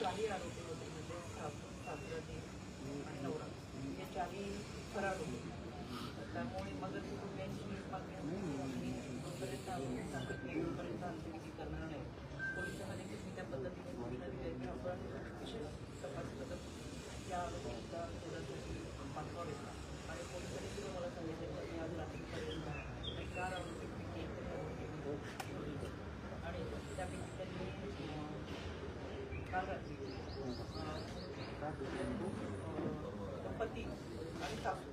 चारही आरोपी होते म्हणजे आणि नवरा. हे चारही फरार होते. त्यामुळे मदत कुटुंबियांची मागणी जोपर्यंत आरोपी सापडत नाही. तोपर्यंत अंत्यविधी करणार नाही. देखील मी त्या पद्धतीने सूचना दिल्या की आपण विशेष तपास पद्धत या आरोपींचा शोधासाठी पाठवावे आणि पोलिसांनी सुद्धा मला सांगितलं की आज रात्रीपर्यंत चार आरोपी एक आरोपी आणि त्यापैकी त्यांनी अं, काल रात्री अं, पती आणि सासू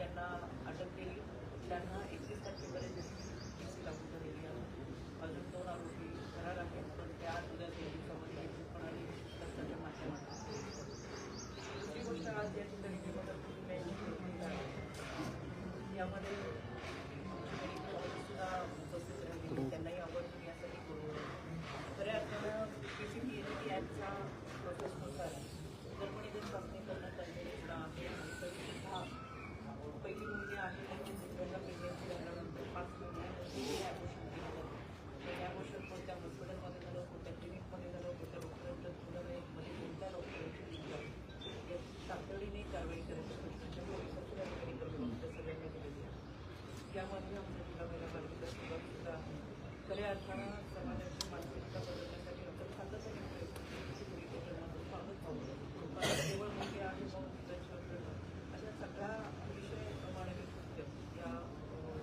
यांना अटक केली त्यांना एकतीस तारखेपर्यंत केसी लागू झालेली आहे अजून दोन आरोपी फरार आहेत पण त्या उद्या दोन दिवसामध्ये पूर्णपणे रस्त्याच्या माध्यमातून दुसरी गोष्ट आज या ठिकाणी मी मदत कुटुंबियांची केली आहे. यामध्ये मेडिकल ऑफिस सुद्धा उपस्थित राहिली त्यांनाही आवर्जून यासाठी बोलवलं खऱ्या अर्थानं P C P N T ॲपच्या प्रोसेसनुसार जर कोणी जर चाचणी करण्यात आलेली सुद्धा आहे आणि तरी सुद्धा पहिली मुलगी आहे आणि दुसऱ्यांदा प्रेग्नन्सी झाल्यानंतर पाच महिन्यानंतर ॲबोशन केलं जातं ते ॲबोशन कोणत्या हॉस्पिटलमध्ये झालं कोणत्या क्लिनिकमध्ये झालं कोणत्या डॉक्टरांच्या मध्ये कोणत्या डॉक्टरांची या तातडीने कारवाई करायची त्याच्या पोलिसांची कारवाई करून त्या सगळ्यांना दिलेली आहे यामध्ये आमच्या जिल्हा महिला पालिकेचा सुरुवात सुद्धा आहे खऱ्या अर्थानं समाजाची मानसिकता बदलण्यासाठी आपण सातत्याने प्रयत्न परिवर्तनातून पाहत आहोत पण केवळ मुलगी आहे म्हणून तिच्याशिवाय करणं अशा सगळ्या विषय मानवी कृत्य या अं,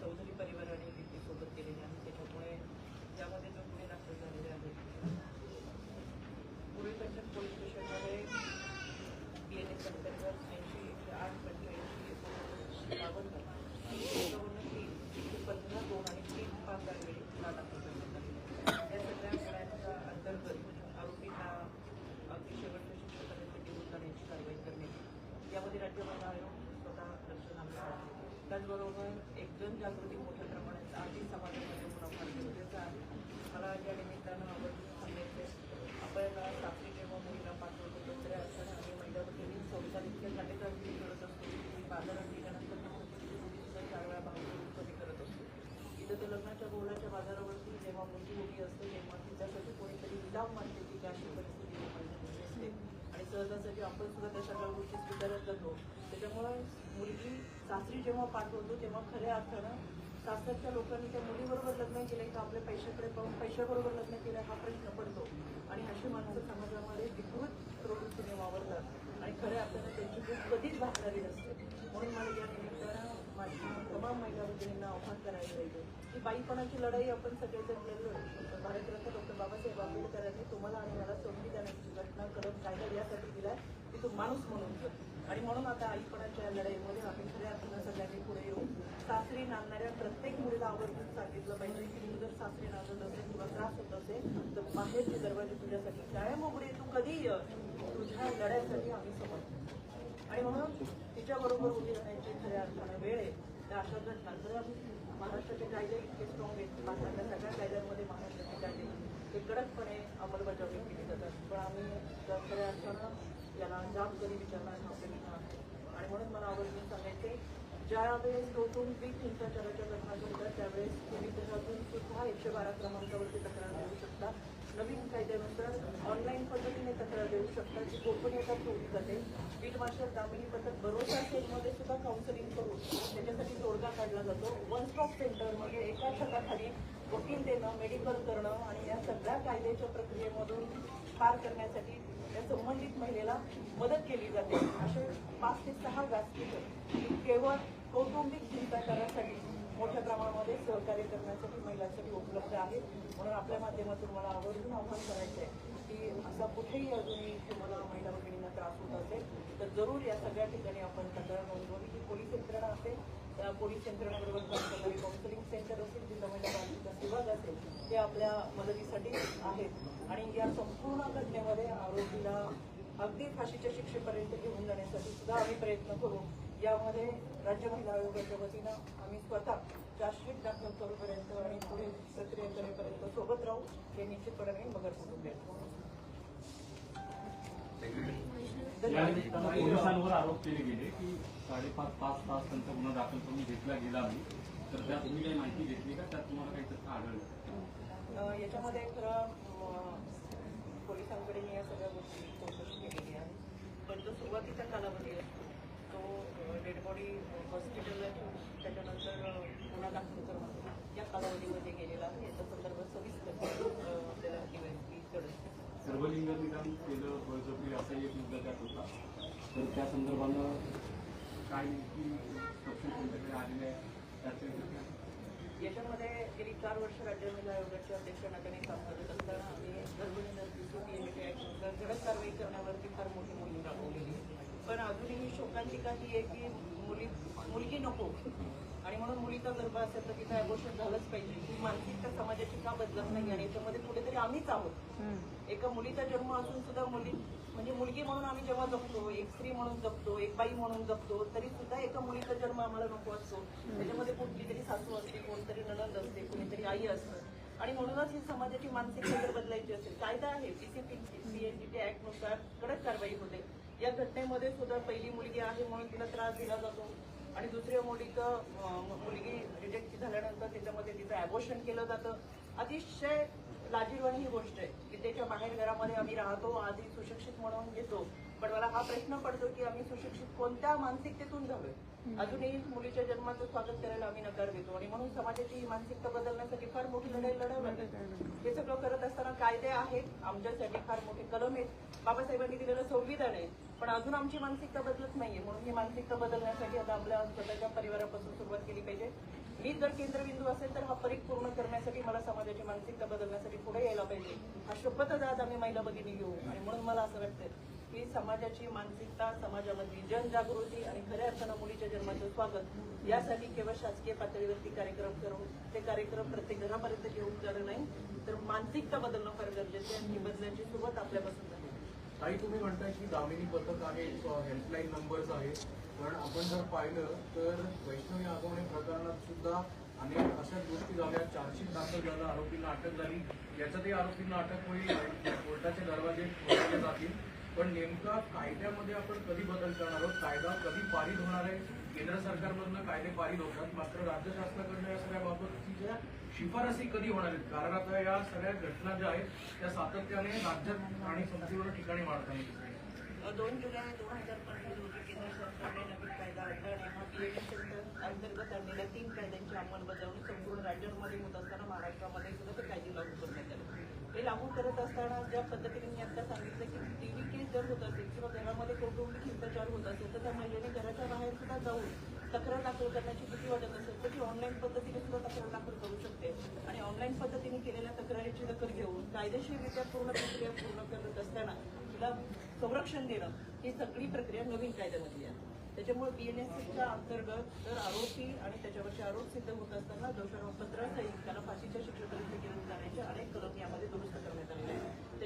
चौधरी परिवाराने सोबत केलेले आहे त्याच्यामुळे यामध्ये जो गुन्हे दाखल झालेले आहेत पूर्वी पंचायत पोलीस स्टेशनमध्ये बी एन एस अंतर्गत ऐंशी एकशे आठ पंच्याऐंशी एकोणनव्वद बावन्न एकावन्न तीन एकशे पंधरा दोन आणि तीन पाच वेळी गुन्हा दाखल करण्यात आलेला या सगळ्या गुन्ह्यांच्या अंतर्गत आरोपींना अगदी शेवटच्या शिक्षेपर्यंत घेऊन जाण्याची कारवाई करणे यामध्ये राज्य महिला आयोग स्वतः लक्ष घालणार आहे त्याचबरोबर जनजागृती मोठ्या प्रमाणात आधी समाजामध्ये होणं फार गरजेचं आहे मला या निमित्तानं आवडून सांगायचं आपण साखरी जेव्हा मुलीला पाठवतो दुसऱ्या असताना आणि महिलावरती वगैरे संसार इतक्या करत असतो. की बाजारात गेल्यानंतर मुलीची चांगला चार वेळा भाव कमी करत असतो. इथं तर लग्नाच्या बोलाच्या बाजारावरती जेव्हा मुलगी उभी असते तेव्हा तिच्यासाठी कोणीतरी लिलाव मानते की की अशी परिस्थिती असते. आणि सहजासहजी आपण सुद्धा त्या सगळ्या गोष्टी स्वीकारत जातो. त्याच्यामुळं मुलगी सासरी जेव्हा पाठवतो तेव्हा खऱ्या अर्थानं सासरच्या लोकांनी त्या मुलीबरोबर लग्न केलं का आपल्या पैशाकडे पाहून पैशाबरोबर लग्न केलं हा प्रश्न पडतो. आणि अशी माणसं समाजामध्ये विकृत प्रवृत्तीने वावरतात. आणि खऱ्या अर्थानं त्यांची भूक कधीच भागणारी नसते. म्हणून मला या निमित्तानं माझ्या तमाम महिला भगिनींना आव्हान करायला पाहिजे. की बाईपणाची लढाई आपण सगळेजण लढलो. भारतरत्न डॉक्टर बाबासाहेब आंबेडकरांनी तुम्हाला आणि मला संविधानाची घटना करत कायदा यासाठी दिलाय. की तो माणूस म्हणून जग. आणि म्हणून आता आईपणाच्या लढाईमध्ये आम्ही सगळ्या पुन्हा सगळ्यांनी पुढे येऊन सासरी नांदणाऱ्या प्रत्येक मुलीला आवर्जून सांगितलं पाहिजे की तू जर सासरी नांदत असेल तुला त्रास होत असेल तर बाहेरचे दरवाजे तुझ्यासाठी कायम उघडे. तू कधी ये. तुझ्या लढ्यासाठी आम्ही समजतो आणि म्हणून तिच्याबरोबर उभी राहण्याची खऱ्या अर्थानं वेळ आहे. त्या अशा घटना तर महाराष्ट्राचे कायदे इतके स्ट्रॉंग आहेत. भारतातल्या सगळ्या कायद्यांमध्ये महाराष्ट्राचे कायदे ते कडकपणे अंमलबजावणी केली जातात. पण आम्ही खऱ्या अर्थानं याला जाब कधी विचारणार नव्हते विचार आणि म्हणून मला आवर्जून सांगायचे ज्या वेळेस कौटुंबिक हिंसाचाराच्या घटना घडतात त्यावेळेस तुम्ही त्याच्यातून सुद्धा एकशे बारा क्रमांकावरती तक्रार देऊ शकता. नवीन कायद्यानुसार ऑनलाईन पद्धतीने तक्रार देऊ शकता जी गोपनीयता ठेवली जाते. बीट मार्शल दामिनी पथक भरोसा सेलमध्ये सुद्धा काउन्सिलिंग करून त्याच्यासाठी तोडगा काढला जातो. वन स्टॉप सेंटरमध्ये एका छताखाली वकील देणं मेडिकल करणं आणि या सगळ्या कायद्याच्या प्रक्रियेमधून पार करण्यासाठी त्या संबंधित महिलेला मदत केली जाते. असे पाच ते सहा व्यासपीठ केवळ कौटुंबिक हिंसाचारासाठी मोठ्या प्रमाणामध्ये सहकार्य करण्यासाठी महिलांसाठी उपलब्ध आहे म्हणून आपल्या माध्यमातून मला आवर्जून आव्हान करायचं आहे की असा कुठेही अजूनही तुम्हाला महिला भगिनींना त्रास होत असेल तर जरूर या सगळ्या ठिकाणी आपण तक्रार नोंदवली की पोलीस यंत्रणा असेल पोलीस यंत्रणेबरोबर काम करणारी काउन्सिलिंग सेंटर असेल जिल्हा महिला ते आपल्या मदतीसाठी आहेत. आणि या संपूर्ण घटनेमध्ये आरोपीला अगदी फाशीच्या शिक्षेपर्यंत घेऊन जाण्यासाठी सुद्धा आम्ही प्रयत्न करू. यामध्ये राज्य महिला आयोगाच्या वतीनं आम्ही स्वतः चार्जशीट दाखल करूपर्यंत आणि पुढील प्रक्रिया करेपर्यंत सोबत राहू हे निश्चितपणे मगर कुटुंबीय पोलिसांवर आरोप केले गेले की साडेपाच पाच तास त्यांचा गुन्हा दाखल करून घेतला गेला नाही. तर त्यात तुम्ही काही माहिती घेतली का? त्यात तुम्हाला काही तथ्य आढळलं याच्यामध्ये खरं पोलिसांकडे मी या सगळ्या गोष्टी चौकशी केलेली आहे. पण जो सुरुवातीचा कालावधी असतो. तो डेड बॉडी हॉस्पिटलला ठेवून त्याच्यानंतर अ, गुन्हा दाखल करणं या कालावधीमध्ये गेलेला आहे. याचा संदर्भ सविस्तर आपल्याला डीवायसपी सर्वलिंग निदान केलं बळजबरी असा एक मुद्दा त्यात होता. तर त्या संदर्भानं काय तपशील तुमच्याकडे आलेले आहे त्याचे याच्यामध्ये गेली चार वर्ष राज्य महिला आयोगाचे अध्यक्ष नात्याने काम करत असताना आम्ही धडक कारवाई करण्यावरती फार मोठी मोहीम राबवलेली. पण अजूनही शोकांतिका ही आहे की मुली मुलगी नको. आणि म्हणून मुलीचा गर्भ असेल तर तिथं अबोर्शन झालंच पाहिजे. ही मानसिकता समाजाची का बदलत नाही? आणि याच्यामध्ये कुठेतरी आम्हीच आहोत. एका मुलीचा जन्म असून सुद्धा मुली म्हणजे मुलगी म्हणून आम्ही जेव्हा जगतो एक स्त्री म्हणून जगतो एक बाई म्हणून जगतो तरी सुद्धा एका मुलीचा जन्म आम्हाला नको असतो. त्याच्यामध्ये कुठली तरी सासू असते कोणतरी नणंद असते कोणीतरी आई असतं. आणि म्हणूनच ही समाजाची मानसिकता जर बदलायची असेल. कायदा आहे पीसीपी सीएनजीटी ऍक्ट कडक कारवाई होते. या घटनेमध्ये सुद्धा पहिली मुलगी आहे म्हणून तिला त्रास दिला जातो. आणि दुसऱ्या मुलीचं मुलगी रिजेक्ट झाल्यानंतर त्याच्यामध्ये तिचं अबोर्शन केलं जातं. अतिशय लाजीरवाणी ही गोष्ट आहे. की त्याच्या बाहेर घरामध्ये आम्ही राहतो आधी सुशिक्षित म्हणून येतो पण मला हा प्रश्न पडतो की आम्ही सुशिक्षित कोणत्या मानसिकतेतून झालोय? अजूनही मुलीच्या जन्माचं स्वागत करायला आम्ही नकार देतो. आणि म्हणून समाजाची ही मानसिकता बदलण्यासाठी फार मोठी लढाई लढावं लागेल हे सगळं करत असताना कायदे आहेत. आमच्यासाठी फार मोठे कलम आहेत. बाबासाहेबांनी दिलेलं संविधान आहे. पण अजून आमची मानसिकता बदलत नाहीये. म्हणून ही मानसिकता बदलण्यासाठी आता आपल्या स्वतःच्या परिवारापासून सुरुवात केली पाहिजे. मी जर केंद्रबिंदू असेल तर हा परीख पूर्ण करण्यासाठी मला समाजाची मानसिकता बदलण्यासाठी पुढे यायला पाहिजे. हा शपथच आज आम्ही महिला भगिनी घेऊ. आणि म्हणून मला असं वाटतं की समाजाची मानसिकता समाजामधली जनजागृती आणि खऱ्या अर्थानं मुलीच्या जन्माचं स्वागत यासाठी केवळ शासकीय पातळीवरती कार्यक्रम करून ते कार्यक्रम प्रत्येक घरापर्यंत घेऊन जाणं नाही तर मानसिकता बदलणं फार गरजेचं आणि बदलण्याची सुरुवात आपल्यापासून काही तुम्ही म्हणताय की दामिनी पथक आहे हेल्पलाईन नंबर्स आहेत. पण आपण जर पाहिलं तर वैष्णवी आगवणे प्रकरणात सुद्धा अनेक अशा गोष्टी झाल्या. चार्जशीट दाखल झालं आरोपींना अटक झाली. याच्यातही आरोपींना अटक होईल कोर्टाचे दरवाजे खोलले जातील. पण नेमका कायद्यामध्ये आपण कधी बदल करणार आहोत? कायदा कधी पारित होणार आहे? केंद्र सरकारमधनं कायदे पारित होतात. मात्र राज्य शासनाकडनं या सगळ्या बाबतीच्या शिफारसी कधी होणार आहेत? कारण आता या सगळ्या घटना ज्या आहेत त्या सातत्याने राज्यात आणि संपूर्ण ठिकाणी वाढताना आहेत. दोन जुलै दोन हजार पंचवीस रोजी केंद्र सरकारने नवीन कायदा आणला आणि हा अंतर्गत आणलेल्या तीन कायद्यांची अंमलबजावणी संपूर्ण राज्यांमध्ये होत असताना महाराष्ट्रामध्ये सुद्धा ते कायदे लागू करण्यात आले. हे लागू करत असताना ज्या पद्धतीने मी आता सांगितलं की जर होत असेल किंवा घरामध्ये कौटुंबिक हिंसाचार होत असेल तर त्या महिलेने घराच्या बाहेर सुद्धा जाऊन तक्रार दाखल करण्याची भीती वाटत असेल तर ती ऑनलाईन पद्धतीने सुद्धा तक्रार दाखल करू शकते. आणि ऑनलाईन पद्धतीने केलेल्या तक्रारीची दखल घेऊन कायदेशीररित्या पूर्ण प्रक्रिया पूर्ण करत असताना तिला संरक्षण देणं ही सगळी प्रक्रिया नवीन कायद्यामधली आहे. त्याच्यामुळे बीएनएससीच्या अंतर्गत तर आरोपी आणि त्याच्यावरचे आरोप सिद्ध होत असताना दोषारोपपत्रासहित त्याला फाशीच्या शिक्षेपर्यंत घेऊन जाण्याचे अनेक कलम यामध्ये दुरुस्त करण्यात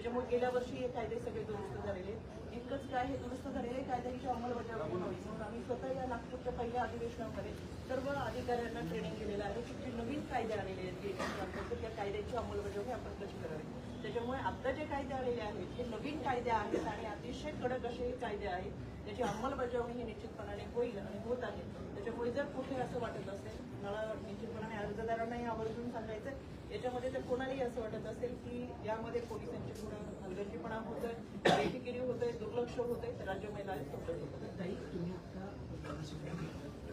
त्याच्यामुळे गेल्या वर्षी हे कायदे सगळे दुरुस्त झालेले आहेत. इतकंच काय हे दुरुस्त झालेले कायद्याची अंमलबजावणी व्हावी म्हणून आम्ही स्वतः या नागपूरच्या पहिल्या अधिवेशनामध्ये सर्व अधिकाऱ्यांना ट्रेनिंग केलेलं आहे. की जे नवीन कायदे आलेले आहेत BNSC त्या कायद्याची अंमलबजावणी आपण कशी करावी त्याच्यामुळे आता जे कायदे आलेले आहेत हे नवीन कायदे आहेत आणि अतिशय कडक असे हे कायदे आहेत त्याची अंमलबजावणी ही निश्चितपणाने होईल आणि होत आहे. त्याच्यामुळे जर कुठे असं वाटत असेल मला निश्चितपणाने अर्जदारांनाही आवर्जून सांगायचं याच्यामध्ये जर कोणालाही असं वाटत असेल की यामध्ये पोलिसांची थोडं हलगर्जीपणा होतोय बेफिकिरी होतोय दुर्लक्ष होतंय तर राज्य महिला आयोग सोबत होतं ताई तुम्ही आता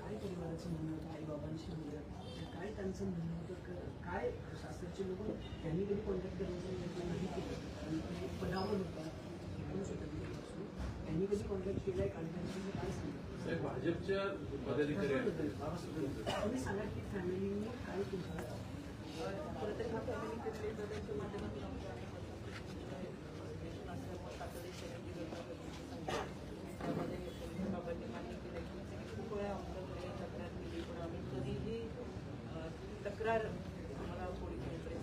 काय परिवाराचं म्हणणं होतं? आई बाबांशी काय त्यांचं म्हणणं होतं? क- काय शास्त्राचे लोक त्यांनी कधी कॉन्टॅक्ट करायचं म्हटलं नाही केलं? पदावर होता त्यांनी कधी कॉन्टॅक्ट केलाय आणि त्यांनी काय सांगितलं? साहेब, भाजपच्या पदाधिकारी आहेत. तुम्ही सांगा की फॅमिलीने काय तुम्हाला तक्रार केली पण आम्ही कधीही अं, तक्रार आम्हाला पोलिसांकडे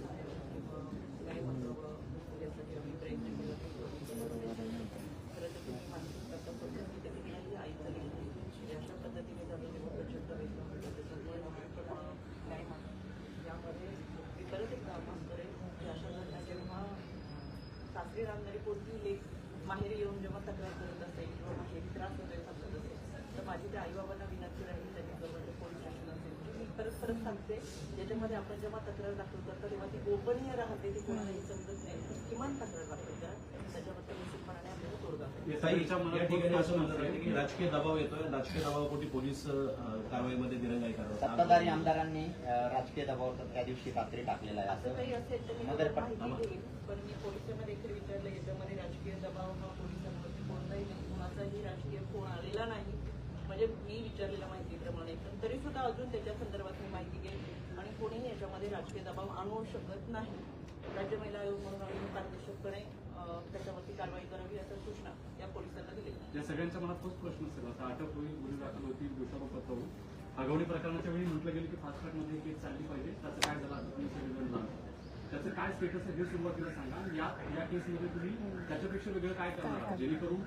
सांगितली आईबाबांना विनंती राहील त्यांनी गव्हर्नमेंट पोलीस स्टेशन असेल मी परत परत सांगते ज्याच्यामध्ये आपण जेव्हा तक्रार दाखल करतो तेव्हा ती गोपनीय राहते ती कोणालाही समजत नाही. किमान तक्रार दाखल करा. त्याच्याबद्दल निश्चितपणाने आपल्याला तोडगा काढायचा. ताई, याच्या मनात या ठिकाणी असं म्हणतात प्रश्न आहे की राजकीय दबाव येतोय राजकीय दबावापोटी पोलीस कारवाईमध्ये दिरंगाई करतात. सत्ताधारी आमदारांनी राजकीय दबाव त्या दिवशी रात्री टाकलेला आहे. असं काही असेल तर मी माहिती देईल पण मी पोलिसांना देखील विचारलं याच्यामध्ये राजकीय दबाव हा पोलिसांवरती कोणताही नाही. कुणाचाही राजकीय फोन आलेला नाही. म्हणजे मी विचारलेल्या माहितीप्रमाणे. पण तरी सुद्धा अजून त्याच्या संदर्भात मी माहिती आणि कोणीही याच्यामध्ये राजकीय दबाव आणू शकत नाही. राज्य महिला आयोग म्हणून आम्ही पारदर्शकपणे त्याच्यावरती कारवाई करावी अशा सूचना या पोलिसांना दिलेल्या या सगळ्यांच्या मनात तोच प्रश्न असेल. आता अटक होईल गुन्हे दाखल होतील दोषारोपत्र होईल आगवणी प्रकरणाच्या वेळी म्हटलं गेलं की फास्ट ट्रॅकमध्ये केस चालली पाहिजे. त्याचं काय झालं आता त्याचं काय स्टेटस आहे हे सुरुवातीला सांगा. या या केसमध्ये तुम्ही त्याच्यापेक्षा वेगळं काय करणार? जेणेकरून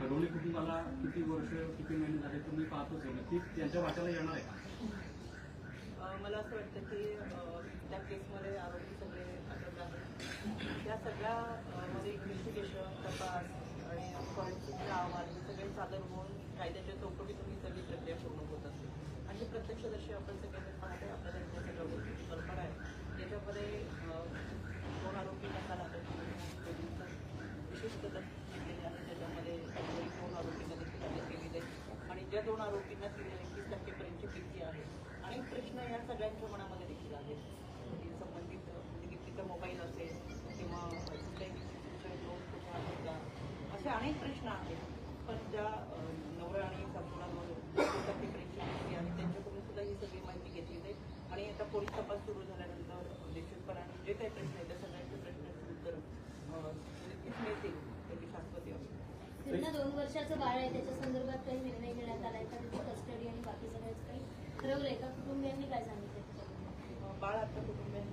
खडोली कुटुंबाला किती वर्ष किती महिने झाले तुम्ही पाहतोच आहे. नक्की त्यांच्या वाट्याला येणार आहे का? मला असं वाटतं की त्या केसमध्ये आरोपी सगळे अटक आहेत. त्या सगळ्या मध्ये इन्व्हेस्टिगेशन तपास आणि फॉरेन्सिक अहवाल हे सगळे सादर होऊन कायद्याच्या चौकटीतून ही सगळी प्रक्रिया पूर्ण होत असते. आणि प्रत्यक्षदर्शी आपण सगळे पाहते आपल्याला सगळ्या गोष्टीची कल्पना आहे त्याच्यामध्ये अं, दोन आरोपी नकाल अटक पोलिसांचं विशेष पद्धत केलेली आहे त्याच्यामध्ये काही दोन आरोपींना देखील अटक केलेली आहे आणि ज्या दोन आरोपींना एकवीस टक्केपर्यंतची भीती आहे आणि प्रश्न या सगळ्यांच्या मनामध्ये देखील आहेत. म्हणजे संबंधित म्हणजे तिचा मोबाईल असेल किंवा असे अनेक प्रश्न आहेत. पण ज्या अं, नवरा आणि सासूला भीती आहे त्यांच्याकडून सुद्धा ही सगळी माहिती घेतली जाईल. आणि आता पोलीस तपास सुरू झाल्यानंतर निश्चितपणाने जे काही प्रश्न आहेत त्या सगळ्यांचे प्रश्नाचे उत्तर म्हणजे मिळतील. त्यांना दोन वर्षाचं बाळ आहे त्याच्या संदर्भात काही निर्णय घेण्यात आलाय का? त्याची कस्टडी आणि बाकी सगळ्याच काही ठरवलंय का? कुटुंबियांनी काय सांगितलं? बाळ आता कुटुंबियांनी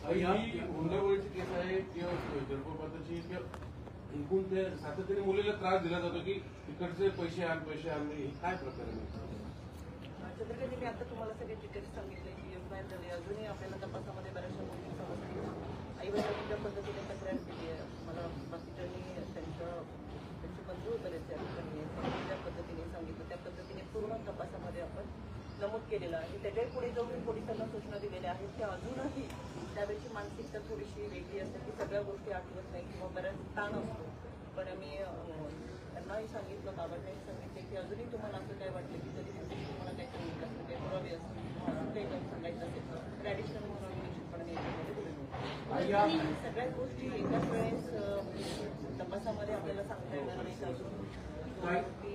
हुंडाबळीची केस आहे. किंवा गर्भपाताची किंवा एकूण ते सातत्याने मुलीला त्रास दिला जातो की इकडचे पैसे आण पैसे आण. हे काय प्रकार आहे? छत्रपती मी आता तुम्हाला सगळे डिटेल्स सांगितले की एफ आय झाली अजूनही आपल्याला तपासामध्ये बऱ्याचशा गोष्टी समजतील. आई वडिलांनी ज्या पद्धतीने तक्रार केली आहे मला बाकीच्यांनी त्यांच्या त्यांची मंजूर करेल त्या ठिकाणी समजून ज्या पद्धतीने सांगितलं त्या पद्धतीने पूर्ण तपासामध्ये आपण नमूद केलेलं आहे. त्याच्याही पुढे जाऊन मी पोलिसांना सूचना दिलेल्या आहेत की अजूनही त्यावेळची मानसिकता थोडीशी वेगळी असते की सगळ्या गोष्टी आठवत नाही किंवा बऱ्याच ताण असतो. पण मी त्यांनाही सांगितलं बाबांनाही सांगितले की अजूनही तुम्हाला असं काय वाटलं की जरी तुम्हाला काही सांगितलं असेल काही पुरावे असतील किंवा अजून काही सांगायचं असेल तर ॲडिशनल म्हणून आम्ही निश्चितपणे याच्यामध्ये बोलू. या- सगळ्याच गोष्टी एकाच वेळेस तपासामध्ये आपल्याला सांगता येणार नाही. अजून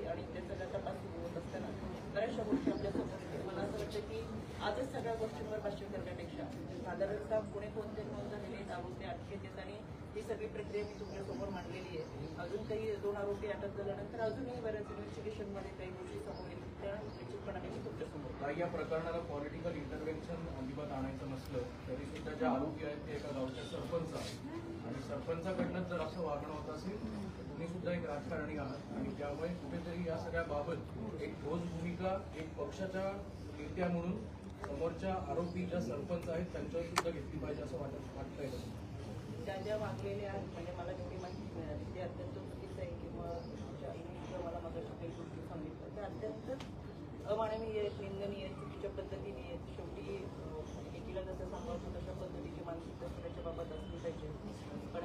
आणि ते सगळा तपास सुरू होत असताना बऱ्याचशा गोष्टी आपल्या मला असं वाटतं की आजच सगळ्या गोष्टींवर भाष्य करण्यापेक्षा साधारणतः पुणे कोणते नोंद झालेले आहेत. आरोपी अटकेत येत आणि ही सगळी प्रक्रिया मी तुमच्यासमोर मांडलेली आहे. अजून काही दोन आरोपी अटक झाल्यानंतर अजूनही बऱ्याच इन्व्हेस्टिगेशनमध्ये काही गोष्टी समोर येतील. त्या निश्चितपणाने मी तुमच्यासमोर ताई, या प्रकरणाला पॉलिटिकल इंटरव्हेन्शन अजिबात आणायचं नसलं तरी सुद्धा जे आरोपी आहेत ते एका गावचे सरपंच आहेत. आणि सरपंचाकडनं जर असं वागणं होत असेल तर तुम्ही सुद्धा एक राजकारणी आहात. आणि त्यामुळे कुठेतरी या सगळ्या बाबत एक ठोस भूमिका एक पक्षाच्या नेत्या म्हणून समोरच्या आरोपी ज्या सरपंच आहेत त्यांच्यावर सुद्धा घेतली पाहिजे असं वाटत वाटतंय. का? ज्या वागलेल्या आहेत म्हणजे मला जेवढी माहिती मिळाली ते अत्यंत चुकीचं आहे किंवा मला मगाशी काही गोष्टी ते अत्यंत अमानवीय निंदनीय चुकीच्या पद्धतीने आहेत शेवटी एकीला जसं सांगावं तशा पद्धतीची मानसिकता त्याच्या बाबत असली पाहिजे. पण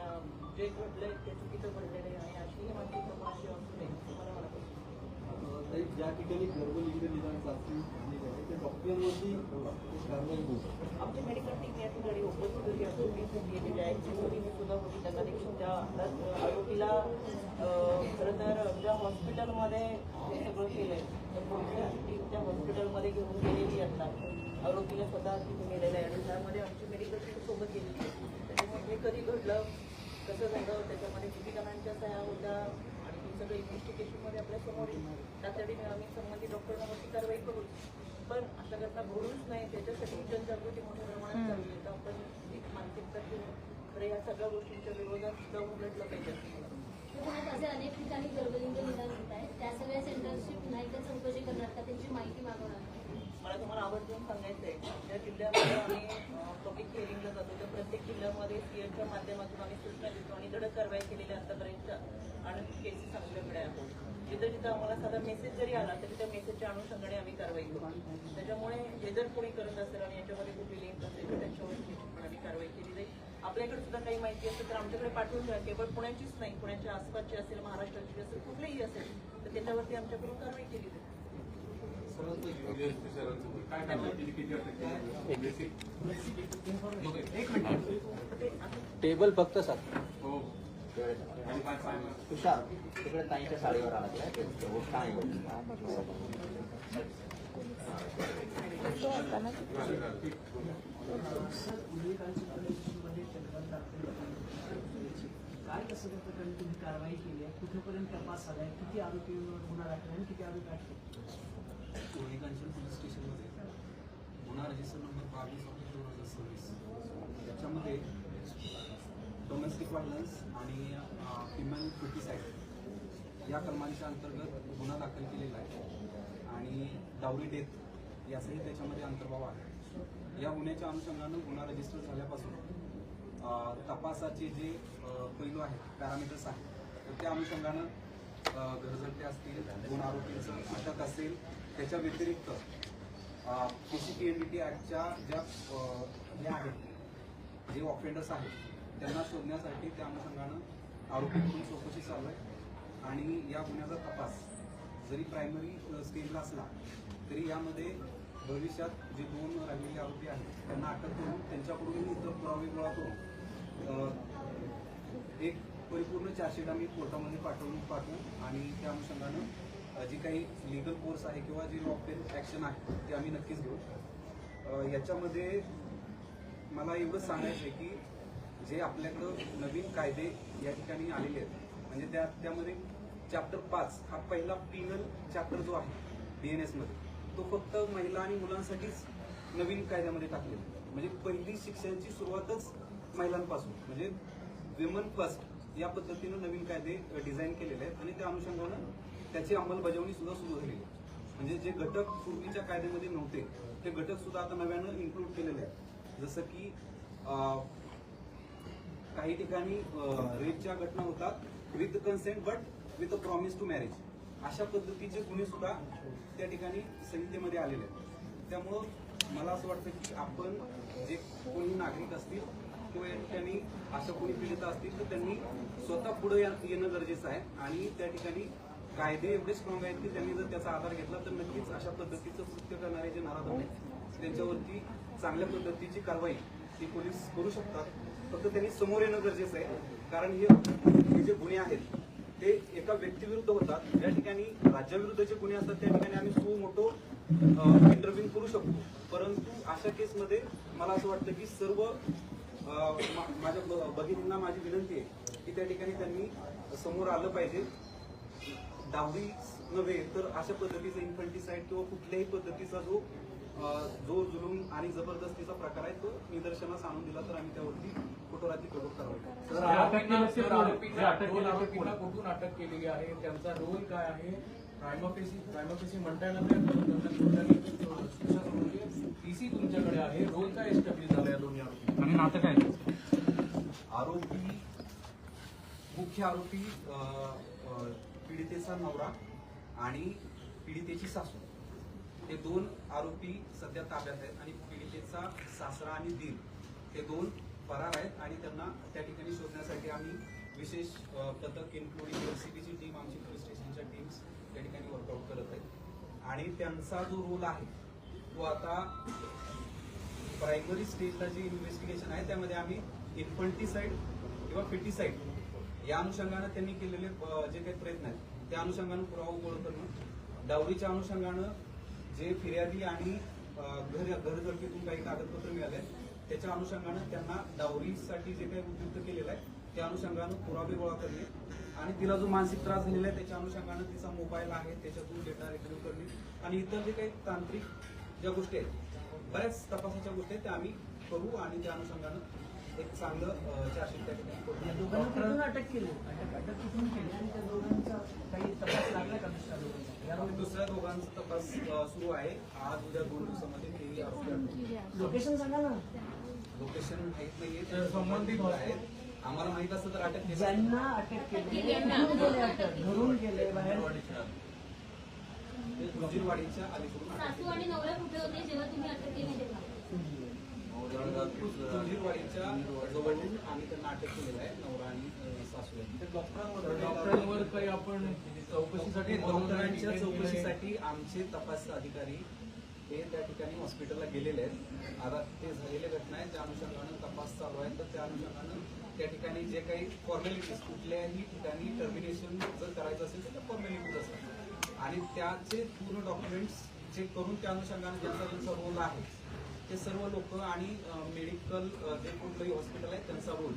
जे घडलंय ते चुकीचं घडलेलं आहे आणि अशीही मानसिकता कोणाची असू नये मला वाटतं. ताई, ज्या ठिकाणी गर्भलिंग निदान चाचणी आहे त्या डॉक्टरांवरती कारवाई आमची मेडिकल टीम या ठिकाणी उपस्थित होती गेलेली आहे सुद्धा होती त्यांना देखील त्या आरोपीला खरं तर ज्या हॉस्पिटलमध्ये हे सगळं केलंय. तर त्या हॉस्पिटलमध्ये घेऊन गेलेली आहे आता आरोपीला स्वतः तिथे गेलेलं आहे. आणि त्यामध्ये आमची मेडिकल टीम सोबत गेलेली त्याच्यामुळे हे कधी घडलं? कसं झालं? त्याच्यामध्ये किती जणांच्या सह्या होत्या? आणि हे सगळं इन्व्हेस्टिगेशनमध्ये आपल्यासमोर येईल. त्यासाठी आम्ही संबंधित डॉक्टरांवरती कारवाई करू. पण अशा घटना घडूच नाही. त्याच्यासाठी जनजागृती मोठ्या प्रमाणात चालू आहे. तर आपण एक मानसिकता घेऊन खरं या सगळ्या गोष्टींच्या विरोधात सुद्धा उलटलं पाहिजे. पुण्यात असे अनेक ठिकाणी गर्भलिंग निदान होत आहे. त्या सगळ्या सेंटर्सची पुन्हा एकदा चौकशी करणार का त्यांची माहिती मागवणार मला तुम्हाला आवर्जून सांगायचं आहे ज्या जिल्ह्यामध्ये आम्ही पब्लिक हिअरिंगला जातो त्या प्रत्येक जिल्ह्यामध्ये सीएच्या माध्यमातून आम्ही सूचना देतो आणि धडक कारवाई केलेल्या आतापर्यंत आणि केसेस आमच्याकडे आहेत. जिथं जिथं आम्हाला साधा मेसेज जरी आला तरी त्या मेसेजच्या अनुषंगाने आम्ही कारवाई करू. त्याच्यामुळे हे जर कोणी करत असेल आणि याच्यामध्ये कुठली लिंक असेल तर त्यांच्यावर आम्ही कारवाई केली जाईल. आपल्याकडे सुद्धा काही माहिती असेल तर आमच्याकडे पाठवून द्या. केवळ पुण्याचीच नाही पुण्याच्या आसपासची असेल महाराष्ट्राची असेल कुठलीही असेल तर त्याच्यावरती आमच्याकडून कारवाई केली जाईल. टेबल फक्त सर. हो. तुषार तिकडे ताईच्या साडीवर आला काय हो, काय सर उल्लेखांच्या कमिशनमध्ये तक्रार दाखल केली. काय कसं त्या प्रकारे तुम्ही कारवाई केली आहे? कुठेपर्यंत तपास आहे? किती आरोपी गुन्हा दाखल आणि किती आरोपी अटकेत कोळीकांचन पोलीस स्टेशनमध्ये गुन्हा रजिस्टर नंबर बावीस ऑफ दोन हजार सव्वीस. त्याच्यामध्ये डोमेस्टिक व्हायलन्स आणि फिमेल क्रिटिसाईड या कलमांच्या अंतर्गत गुन्हा दाखल केलेला आहे. आणि डावरी डेथ याचाही त्याच्यामध्ये अंतर्भाव आहे. या गुन्ह्याच्या अनुषंगानं गुन्हा रजिस्टर झाल्यापासून तपासाचे जे पैलू आहेत पॅरामीटर्स आहेत तर त्या अनुषंगानं अ, असतील दोन आरोपींचं अटक असेल त्याच्या व्यतिरिक्त K P T N D T ॲक्टच्या ज्या हे आहेत जे ऑफेंडर्स आहेत त्यांना शोधण्यासाठी त्या अनुषंगानं आरोपीकडून चौकशी चालू आहे. आणि या गुन्ह्याचा तपास जरी प्रायमरी स्केलला असला तरी यामध्ये भविष्यात जे दोन राहिलेले आरोपी आहेत त्यांना अटक करून त्यांच्याकडून इतर पुरावे गोळा करून एक परिपूर्ण चार्जशीट आम्ही कोर्टामध्ये पाठवून पाठवू आणि त्या अनुषंगानं जी काही लिगल कोर्स आहे किंवा जी लॉ ॲक्शन आहे ते आम्ही नक्कीच घेऊ. याच्यामध्ये मला एवढंच सांगायचं आहे की जे आपल्याकडं नवीन कायदे या ठिकाणी आलेले आहेत म्हणजे त्या त्यामध्ये चॅप्टर पाच हा पहिला पिनल चॅप्टर जो आहे डी एन एसमध्ये तो फक्त महिला आणि मुलांसाठीच नवीन कायद्यामध्ये टाकलेला आहे. म्हणजे पहिली शिक्षणाची सुरुवातच महिलांपासून. म्हणजे विमन फर्स्ट या पद्धतीनं नवीन कायदे डिझाईन केलेले आहेत आणि त्या अनुषंगानं त्याची अंमलबजावणी सुद्धा सुरू झालेली आहे. म्हणजे जे घटक पूर्वीच्या कायद्यामध्ये नव्हते ते घटक सुद्धा आता नव्यानं इन्क्लूड केलेले आहेत. जसं की काही ठिकाणी रेपच्या घटना होतात with consent but with a promise to marriage अशा पद्धतीचे गुन्हे सुद्धा त्या ठिकाणी संहितेमध्ये आलेले आहेत. त्यामुळं मला असं वाटतं की आपण जे कोणी नागरिक असतील किंवा त्यांनी ठिकाणी अशा कोणी पीडित असतील तर त्यांनी स्वतः पुढे येणं गरजेचं आहे आणि त्या ठिकाणी कायदे एवढे स्ट्रॉंग आहेत की त्यांनी जर त्याचा आधार घेतला तर नक्कीच अशा पद्धतीचं कृत्य करणारे जे नाराज आहेत त्यांच्यावरती चांगल्या पद्धतीची कारवाई ती पोलीस करू शकतात. फक्त त्यांनी समोर येणं गरजेचं आहे. कारण हे जे गुन्हे आहेत ते एका व्यक्तीविरुद्ध होतात. ज्या ठिकाणी राज्याविरुद्धचे गुन्हे असतात त्या ठिकाणी आम्ही सु मोठो इंटरव्ह्यू करू शकतो. परंतु अशा केसमध्ये मला असं वाटतं की सर्व मा- माझ्या ब- भगिनींना माझी विनंती आहे की त्या ठिकाणी त्यांनी समोर आलं पाहिजे. दहावी नव्हे तर अशा पद्धतीचा इन्फंटिसाईड किंवा कुठल्याही पद्धतीचा जो जो जुलूम आणि जबरदस्तीचा प्रकार आहे तो निदर्शनास आणून दिला तर आम्ही त्यावरती आरोपींना कोण? कुठून अटक केलेली आहे? त्यांचा रोल काय आहे? प्रायमाफेसी प्रायमाफेसी म्हणता येणार टीसी तुमच्याकडे आहे. रोल काय एस्टॅब्लिश झाला या दोन्ही आरोपी आणि नातं काय? आरोपी मुख्य आरोपी पीडितेचा नवरा आणि पीडितेची सासू. हे दोन आरोपी सध्या ताब्यात आहेत आणि पीडितेचा सासरा आणि दीर. हे दोन फरार आहेत आणि त्यांना त्या ठिकाणी शोधण्यासाठी आम्ही विशेष पथक इन्क्लुडिंग एलसीबीची टीम आमची पोलीस स्टेशनच्या टीम्स त्या ठिकाणी वर्कआउट करत आहेत. आणि त्यांचा जो रोल आहे तो आता प्रायमरी स्टेजला जी इन्व्हेस्टिगेशन आहे त्यामध्ये आम्ही इन्फंटिसाईड किंवा फिटीसाईड या अनुषंगानं त्यांनी केलेले जे काही प्रयत्न आहेत त्या अनुषंगानं पुरावा गोळ करणं डावरीच्या अनुषंगानं जे फिर्यादी आणि घर घरघरटीतून काही कागदपत्र मिळाले आहेत, त्याच्या अनुषंगानं त्यांना डावरीसाठी जे काही उपयुक्त केलेलं आहे त्या अनुषंगानं पुरावे गोळा करणे आणि तिला जो मानसिक त्रास झालेला आहे त्याच्या अनुषंगानं तिचा मोबाईल आहे त्याच्यातून डेटा रिट्रीव्ह करणे आणि इतर जे काही तांत्रिक ज्या गोष्टी आहेत बऱ्याच तपासाच्या गोष्टी आहेत त्या आम्ही करू आणि त्या अनुषंगानं एक चांगलं चार्जशीट त्या ठिकाणी अटक केली? अटक कुठून केली? आणि त्या दोघांचा काही तपास लागला का दुसऱ्या दोघांचा? दुसऱ्या दोघांचा तपास सुरू आहे. आज उद्या दोन दिवसामध्ये लोकेशन सांगा ना. लोकेशन माहीत नाहीये तर संबंधित आहेत आम्हाला माहीत असतं तर अटक केली ज्यांना अटक केली घरून गेले अटक घरून गेले बाहेर. गुजरवाडीच्या अलीकडून अटक सासू आणि नवरा कुठे होते जेव्हा तुम्ही अटक केली तेव्हा? गुजरवाडीच्या जवळून आम्ही त्यांना अटक केलेलं आहे नवरा आणि सासू यांनी. डॉक्टरांवर काही आपण चौकशीसाठी डॉक्टरांच्या चौकशीसाठी आमचे तपास अधिकारी ते त्या ठिकाणी हॉस्पिटलला गेलेले आहेत. आता ते झालेले घटना आहेत त्या अनुषंगानं तपास चालू आहे तर त्या अनुषंगानं त्या ठिकाणी जे काही फॉर्मॅलिटीज कुठल्याही ठिकाणी टर्मिनेशन जर करायचं असेल तर त्या फॉर्मॅलिटीज असतात. आणि त्याचे पूर्ण डॉक्युमेंट्स जे करून त्या अनुषंगानं ज्यांचा ज्यांचा रोल आहे ते सर्व लोक आणि मेडिकल जे कुठलंही हॉस्पिटल आहे त्यांचा रोल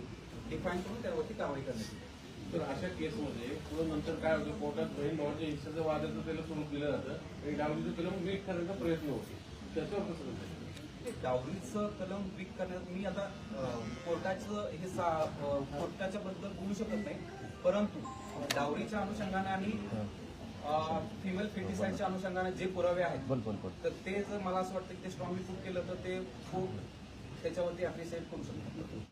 डिफाईन करून त्यावरती कारवाई करण्यात येईल. तर अशा केसमध्ये पुढे नंतर काय होतं कोर्टात बहीण भावाच्या हिस्साचं वादाचं त्याला स्वरूप दिलं जातं. आणि डावलीचं त्याला मीठ करण्याचा प्रयत्न होतो. त्याच्यावर कसं डावरीचं कलम वीक करण्यात मी आता कोर्टाचं हे सा कोर्टाच्या बद्दल बोलू शकत नाही. परंतु डावरीच्या अनुषंगाने आणि फिमेल फेटिसाईडच्या अनुषंगाने जे पुरावे आहेत तर ते जर मला असं वाटतं की ते स्ट्रॉंगली प्रूव्ह केलं तर ते खूप त्याच्यावरती अप्रिशिएट करू शकतो